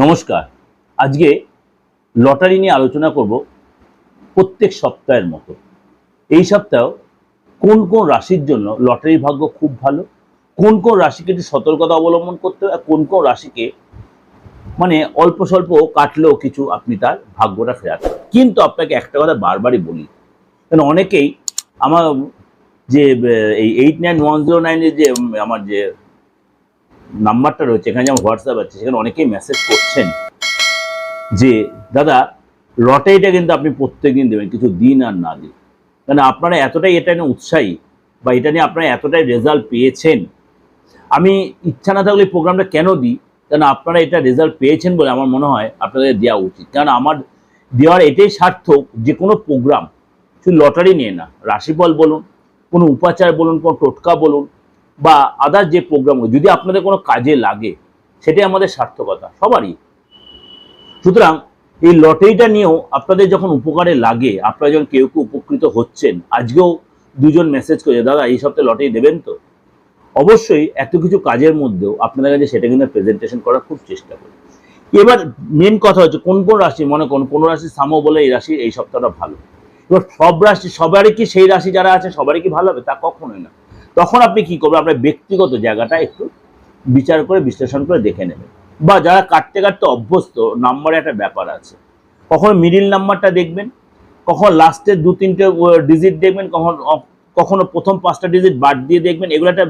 নমস্কার। আজকে লটারি নিয়ে আলোচনা করব প্রত্যেক সপ্তাহের মতো। এই সপ্তাহ কোন কোন রাশির জন্য লটারির ভাগ্য খুব ভালো, কোন কোন রাশিকে একটু সতর্কতা অবলম্বন করতে হবে কোন কোন রাশিকে মানে অল্প স্বল্প কাটলেও কিছু আপনি তার ভাগ্যটা ফেরাতে কিন্তু আপনাকে একটা কথা বারবারই বলি কারণ অনেকেই আমার যে এই এইট নাইন ওয়ান জিরো নাইনের যে আমার যে নাম্বারটা রয়েছে, এখানে যেমন হোয়াটসঅ্যাপ আছে, সেখানে অনেকেই মেসেজ করছেন যে, দাদা লটারিটা কিন্তু আপনি প্রত্যেকদিন দেবেন, কিছু দিন আর না দিন। কারণ আপনারা এতটাই এটা নিয়ে উৎসাহী বা এটা নিয়ে আপনারা এতটাই রেজাল্ট পেয়েছেন। আমি ইচ্ছা না থাকলে প্রোগ্রামটা কেন দিই? কারণ আপনারা এটা রেজাল্ট পেয়েছেন বলে আমার মনে হয় আপনাদের দেওয়া উচিত। কারণ আমার দেওয়ার এটাই সার্থক যে, কোনো প্রোগ্রাম শুধু লটারি নিয়ে না, রাশিফল বলুন, কোনো উপাচার বলুন, কোনো টোটকা বলুন বা আদার যে প্রোগ্রামগুলো যদি আপনাদের কোনো কাজে লাগে, সেটাই আমাদের সার্থকতা, সবারই। সুতরাং এই লটারিটা নিয়েও আপনাদের যখন উপকারে লাগে, আপনারা যখন কেউ কেউ উপকৃত হচ্ছেন, আজকেও দুজন মেসেজ করেছে, দাদা, এই সপ্তাহে লটারি দেবেন তো? অবশ্যই এত কিছু কাজের মধ্যেও আপনাদের কাছে সেটা কিন্তু প্রেজেন্টেশন করার খুব চেষ্টা করি। এবার মেন কথা হচ্ছে, কোন কোন রাশি মনে করুন, কোন রাশি সামো বলে এই রাশি, এই সপ্তাহটা ভালো। এবার সব রাশি, সবারই কি সেই রাশি যারা আছে, সবারই কি ভালো হবে? তা কখনোই না। তখন আপনি কি করবেন? আপনার ব্যক্তিগত জায়গাটা একটু বিচার করে, বিশ্লেষণ করে দেখে নেবেন। বা যারা কাটতে কাটতে অভ্যস্ত নাম্বারে একটা ব্যাপার আছে। কখন মিডিল নাম্বারটা দেখবেন? কখন লাস্টের দু, তিনটে ডিজিট দেখবেন? কখন কখনো প্রথম পাঁচটা ডিজিট বাদ দিয়ে দেখবেন? এগুলো একটা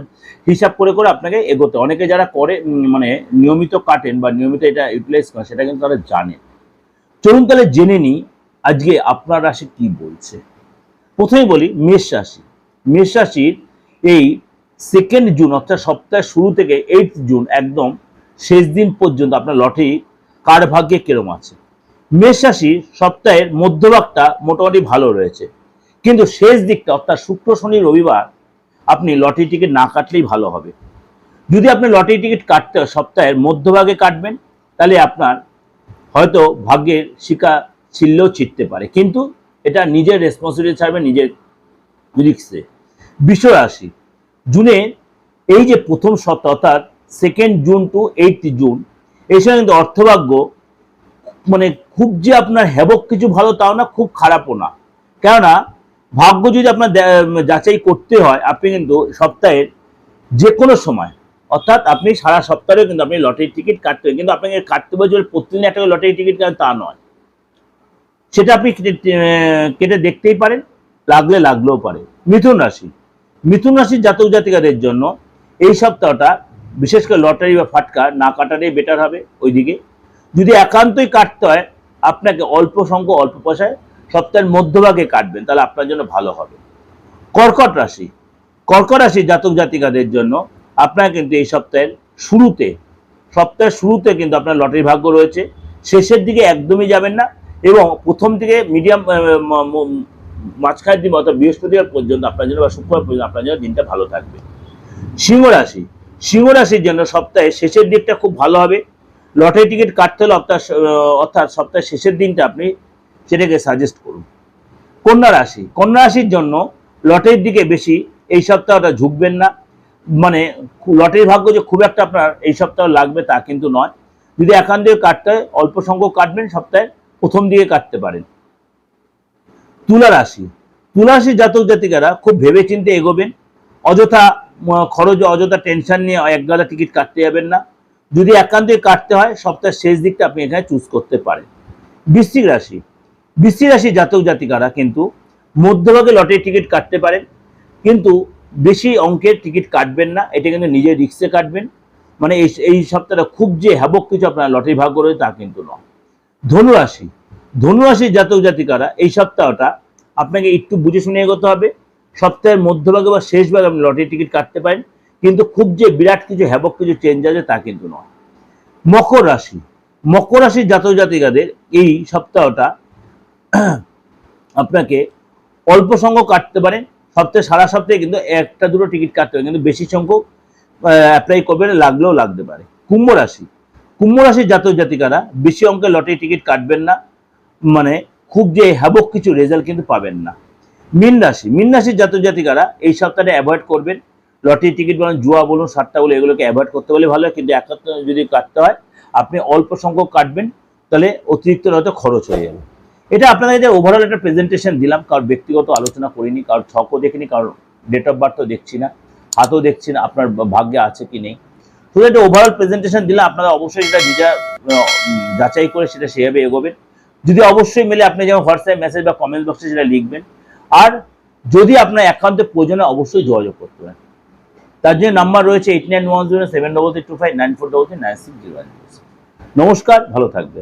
হিসাব করে করে আপনাকে এগোতে অনেকে যারা করে মানে নিয়মিত কাটেন বা নিয়মিত এটা ইউটিলাইজ করেন, সেটা কিন্তু তারা জানে। চলুন তাহলে জেনে নিই, আজকে আপনার রাশি কি বলছে। প্রথমেই বলি, মেষ রাশি। মেষ রাশির এই সেকেন্ড জুন অর্থাৎ সপ্তাহের শুরু থেকে এইট জুন একদম শেষ দিন পর্যন্ত আপনার লটারি কার ভাগ্যে কিরম আছে। মেষ রাশির সপ্তাহের মধ্যভাগটা মোটামুটি ভালো রয়েছে। কিন্তু শেষ দিকটা, অর্থাৎ শুক্র, শনি, রবিবার আপনি লটারি টিকিট না কাটলেই ভালো হবে। যদি আপনি লটারি টিকিট কাটতে সপ্তাহের মধ্যভাগে কাটবেন, তাহলে আপনার হয়তো ভাগ্যের শিকা ছিললেও ছিটতে পারে। কিন্তু এটা নিজের রেসপন্সিবিলিটি ছাড়বে, নিজের রিক্সে বিশ্ব রাশি জুনে এই যে প্রথম সপ্তাহ, অর্থাৎ second June to eight June এই সময় কিন্তু অর্থভাগ্য মানে খুব যে আপনার হ্যাবক কিছু ভালো তাও না, খুব খারাপও না। কেননা, ভাগ্য যদি আপনার যাচাই করতে হয়, আপনি কিন্তু সপ্তাহের যে কোনো সময়, অর্থাৎ আপনি সারা সপ্তাহে কিন্তু আপনি লটারি টিকিট কাটতে কিন্তু আপনাকে কাটতে যে প্রতিদিন একটা লটারি টিকিট কাটেন তা নয়। সেটা আপনি কেটে দেখতেই পারেন, লাগলে লাগলেও পারে। মিথুন রাশি মিথুন রাশির জাতক জাতিকাদের জন্য এই সপ্তাহটা বিশেষ করে লটারি বা ফাটকা না কাটাটাই বেটার হবে ওইদিকে। যদি একান্তই কাটতে হয়, আপনাকে অল্প সংখ্যক, অল্প পয়সায় সপ্তাহের মধ্যভাগে কাটবেন, তাহলে আপনার জন্য ভালো হবে। কর্কট রাশি। কর্কট রাশি জাতক জাতিকাদের জন্য আপনার কিন্তু এই সপ্তাহের শুরুতে সপ্তাহের শুরুতে কিন্তু আপনার লটারি ভাগ্য রয়েছে। শেষের দিকে একদমই যাবেন না এবং প্রথম থেকে মিডিয়াম মাঝখানের দিন অর্থাৎ বৃহস্পতিবার পর্যন্ত আপনার জন্য বা শুক্রবার পর্যন্ত আপনার জন্য দিনটা ভালো থাকবে। সিংহ রাশি, সিংহ রাশির জন্য সপ্তাহে শেষের দিকটা খুব ভালো হবে। লটারি টিকিট কাটতে হলে অর্থাৎ অর্থাৎ সপ্তাহের শেষের দিনটা আপনি সেটাকে সাজেস্ট করুন। কন্যা রাশি, কন্যা রাশির জন্য লটারির দিকে বেশি এই সপ্তাহ সপ্তাহটা ঝুঁকবেন না। মানে লটারির ভাগ্য যে খুব একটা আপনার এই সপ্তাহ লাগবে তা কিন্তু নয়। যদি একান দিয়ে কাটতে হয়, অল্প সংখ্যক কাটবেন সপ্তাহে, প্রথম দিকে কাটতে পারেন। তুলা রাশি। তুলা জাতক জাতিকারা খুব ভেবে চিন্তে এগোবেন। অযথা খরচ, অযথা টেনশন নিয়ে এক গাদা টিকিট কাটতে যাবেন না। যদি একান্ত কাটতে হয়, সপ্তাহের শেষ দিকটা আপনি এখানে চুজ করতে পারেন। বৃশ্চিক রাশি। বৃশ্চিক রাশি জাতক জাতিকারা কিন্তু মধ্যভাগে লটারি টিকিট কাটতে পারেন। কিন্তু বেশি অঙ্কের টিকিট কাটবেন না। এটা কিন্তু নিজের রিক্সে কাটবেন। মানে এই এই সপ্তাহটা খুব যে হ্যাবক কিছু আপনার লটারি ভাগ্য রয়েছে তা কিন্তু নয়। ধনুরাশি ধনুরাশির জাতক জাতিকারা এই সপ্তাহটা আপনাকে একটু বুঝে শুনে এগোতে হবে। সপ্তাহের মধ্যভাগে বা শেষ ভাগে আপনি লটারি টিকিট কাটতে পারেন, কিন্তু খুব যে বিরাট কিছু হ্যাবক কিছু চেঞ্জ আছে তা কিন্তু নয়। মকর রাশি। মকর রাশির জাতক জাতিকাদের এই সপ্তাহটা আপনাকে অল্প সংখ্যক কাটতে পারেন। সপ্তাহে, সারা সপ্তাহে কিন্তু একটা দুটো টিকিট কাটতে পারেন, কিন্তু বেশি সংখ্যক অ্যাপ্লাই করবেন, লাগলেও লাগতে পারে। কুম্ভ রাশি। কুম্ভ রাশির জাতক জাতিকারা বেশি অঙ্কের লটারি টিকিট কাটবেন না। মানে খুব যে হ্যাবক কিছু রেজাল্ট কিন্তু পাবেন না। মিন রাশি, মিন রাশির জাতক জাতিকারা এই সপ্তাহে অ্যাভয়েড করবেন। লটারি টিকিট বলুন, জুয়া বলুন, সাতটা বলুন এগুলোকে অ্যাভয়েড করতে বলে ভালো কিন্তু একাত্তর যদি কাটতে হয়, আপনি অল্প সংখ্যক কাটবেন, তাহলে অতিরিক্ত হয়তো খরচ হয়ে যাবে। এটা আপনাদের যে ওভারঅল একটা প্রেজেন্টেশন দিলাম, কারোর ব্যক্তিগত আলোচনা করিনি, কারোর ছকও দেখিনি, কারোর ডেট অফ বার্থও দেখছি না, হাতও দেখছি না, আপনার ভাগ্যে আছে কি নেই। শুধু একটা ওভারঅল প্রেজেন্টেশন দিলে আপনারা অবশ্যই এটা যাচাই করে সেটা সেভাবে এগোবেন। যদি অবশ্যই মেলে আপনি যেমন হোয়াটসঅ্যাপ মেসেজ বা কমেন্ট বক্সে সেটা লিখবেন। আর যদি আপনার একান্ত প্রয়োজনে অবশ্যই যোগাযোগ করতে পারেন। তার জন্য নাম্বার রয়েছে eight nine one zero seven double three two five nine four double three nine six zero নমস্কার, ভালো থাকবে